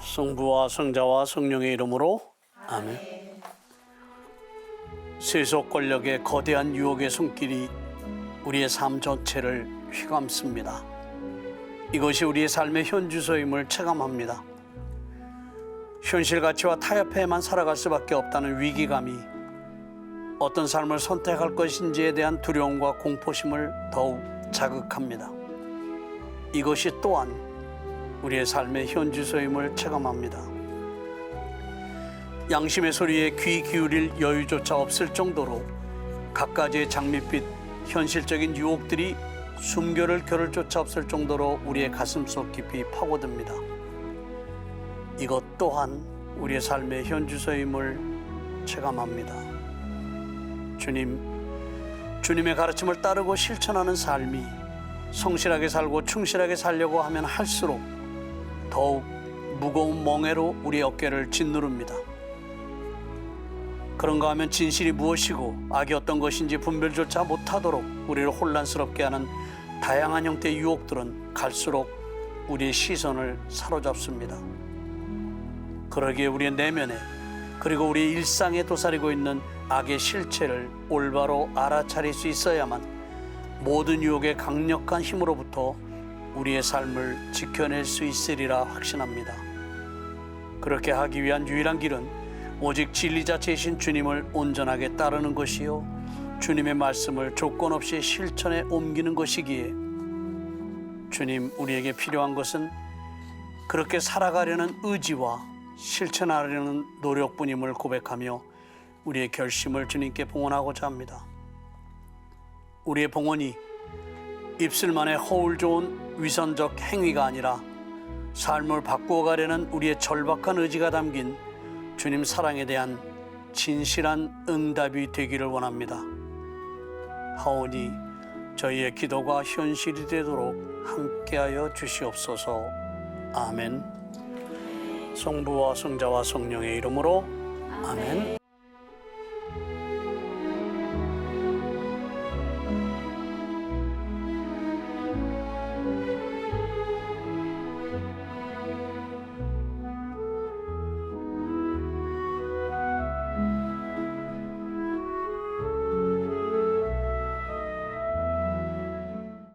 성부와 성자와 성령의 이름으로 아멘. 세속 권력의 거대한 유혹의 손길이 우리의 삶 전체를 휘감습니다. 이것이 우리의 삶의 현주소임을 체감합니다. 현실 가치와 타협해만 살아갈 수밖에 없다는 위기감이 어떤 삶을 선택할 것인지에 대한 두려움과 공포심을 더욱 자극합니다. 이것이 또한 우리의 삶의 현주소임을 체감합니다. 양심의 소리에 귀 기울일 여유조차 없을 정도로 갖가지의 장밋빛 현실적인 유혹들이 숨겨를 겨를 조차 없을 정도로 우리의 가슴 속 깊이 파고듭니다. 이것 또한 우리의 삶의 현주소임을 체감합니다. 주님, 주님의 가르침을 따르고 실천하는 삶이 성실하게 살고 충실하게 살려고 하면 할수록 더욱 무거운 멍해로 우리 어깨를 짓누릅니다. 그런가 하면 진실이 무엇이고 악이 어떤 것인지 분별조차 못하도록 우리를 혼란스럽게 하는 다양한 형태의 유혹들은 갈수록 우리의 시선을 사로잡습니다. 그러기에 우리의 내면에 그리고 우리의 일상에 도사리고 있는 악의 실체를 올바로 알아차릴 수 있어야만 모든 유혹의 강력한 힘으로부터 우리의 삶을 지켜낼 수 있으리라 확신합니다. 그렇게 하기 위한 유일한 길은 오직 진리 자체이신 주님을 온전하게 따르는 것이요 주님의 말씀을 조건 없이 실천에 옮기는 것이기에 주님 우리에게 필요한 것은 그렇게 살아가려는 의지와 실천하려는 노력뿐임을 고백하며 우리의 결심을 주님께 봉헌하고자 합니다. 우리의 봉헌이 입술만의 허울 좋은 위선적 행위가 아니라 삶을 바꾸어 가려는 우리의 절박한 의지가 담긴 주님 사랑에 대한 진실한 응답이 되기를 원합니다. 하오니 저희의 기도가 현실이 되도록 함께하여 주시옵소서. 아멘. 성부와 성자와 성령의 이름으로 아멘.